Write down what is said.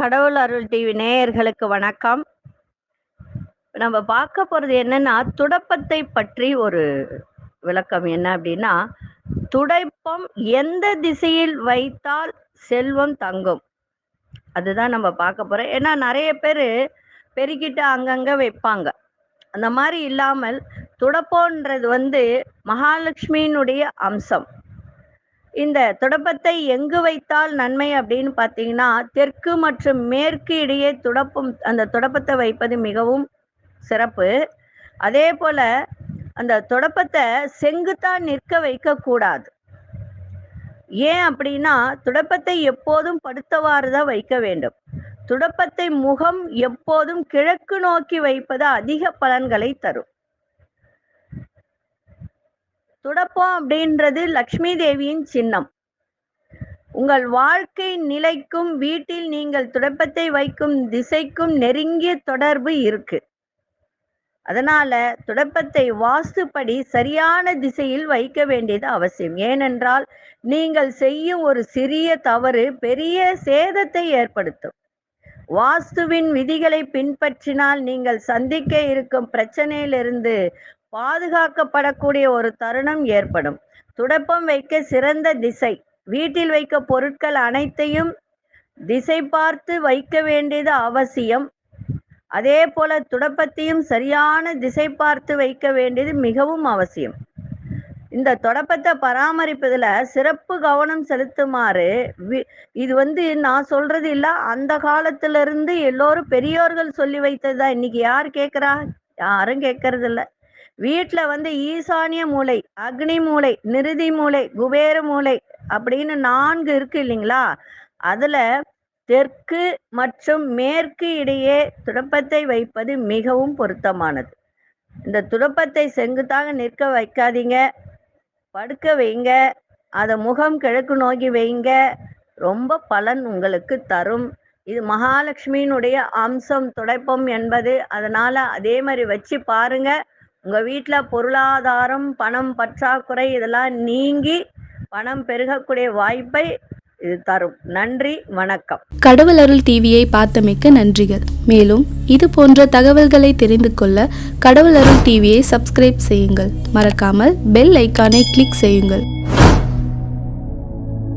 கடவுள் அருள் டிவி நேயர்களுக்கு வணக்கம். நம்ம பார்க்க போறது என்னன்னா துடப்பத்தை பற்றி ஒரு விளக்கம் என்ன அப்படின்னா துடைப்பம் எந்த திசையில் வைத்தால் செல்வம் தங்கும். அதுதான் நம்ம பார்க்க போறோம். ஏன்னா நிறைய பேர் பெருக்கிட்டு அங்கங்க வைப்பாங்க. அந்த மாதிரி இல்லாமல் துடப்பம்ன்றது வந்து மகாலட்சுமியினுடைய அம்சம். இந்த துடப்பத்தை எங்கு வைத்தால் நன்மை அப்படின்னு பார்த்தீங்கன்னா தெற்கு மற்றும் மேற்கு இடையே துடப்பம் அந்த துடப்பத்தை வைப்பது மிகவும் சிறப்பு. அதே போல அந்த துடப்பத்தை செங்குத்தா நிற்க வைக்க கூடாது. ஏன் அப்படின்னா துடப்பத்தை எப்போதும் படுத்தவாறு தான் வைக்க வேண்டும். துடப்பத்தை முகம் எப்போதும் கிழக்கு நோக்கி வைப்பது அதிக பலன்களை தரும். துடப்பம் அப்படின்றது லக்ஷ்மி தேவியின் சின்னம். உங்கள் வாழ்க்கை நிலைக்கும் வீட்டில் நீங்கள் துடப்பத்தை வைக்கும் திசைக்கும் நெருங்கிய தொடர்பு இருக்கு. அதனால துடப்பத்தை வாஸ்துப்படி சரியான திசையில் வைக்க வேண்டியது அவசியம். ஏனென்றால் நீங்கள் செய்யும் ஒரு சிறிய தவறு பெரிய சேதத்தை ஏற்படுத்தும். வாஸ்துவின் விதிகளை பின்பற்றினால் நீங்கள் சந்திக்க இருக்கும் பிரச்சனையிலிருந்து பாதுகாக்கப்படக்கூடிய ஒரு தருணம் ஏற்படும். துடப்பம் வைக்க சிறந்த திசை. வீட்டில் வைக்க பொருட்கள் அனைத்தையும் திசை பார்த்து வைக்க வேண்டியது அவசியம். அதே போல துடப்பத்தையும் சரியான திசை பார்த்து வைக்க வேண்டியது மிகவும் அவசியம். இந்த தொடப்பத்தை பராமரிப்பதில் சிறப்பு கவனம் செலுத்துமாறு வி- இது வந்து நான் சொல்றது இல்லை அந்த காலத்திலிருந்து எல்லோரும் பெரியோர்கள் சொல்லி வைத்ததா இன்னைக்கு யார் கேட்குறா? யாரும் கேட்கறதில்ல. வீட்டில் வந்து ஈசானிய மூலை அக்னி மூலை நிருதி மூலை குபேர மூலை அப்படின்னு நான்கு இருக்கு இல்லைங்களா? அதுல தெற்கு மற்றும் மேற்கு இடையே துடப்பத்தை வைப்பது மிகவும் பொருத்தமானது. இந்த துடப்பத்தை செங்குத்தாக நிற்க வைக்காதீங்க. படுக்க வைங்க. அதை முகம் கிழக்கு நோக்கி வைங்க. ரொம்ப பலன் உங்களுக்கு தரும். இது மகாலட்சுமியினுடைய அம்சம் துடைப்பம் என்பது. அதனால அதே மாதிரி வச்சு பாருங்க. உங்க வீட்டில் பொருளாதாரம் பணம் பற்றாக்குறை இதெல்லாம் நீங்கி பணம் பெருகக்கூடிய வாய்ப்பை இது தரும். நன்றி வணக்கம். கடவுள் அருள் டிவியை பார்த்தமைக்க நன்றிகள். மேலும் இது போன்ற தகவல்களை தெரிந்து கொள்ள கடவுள் அருள் டிவியை சப்ஸ்கிரைப் செய்யுங்கள். மறக்காமல் பெல் ஐக்கானை கிளிக் செய்யுங்கள்.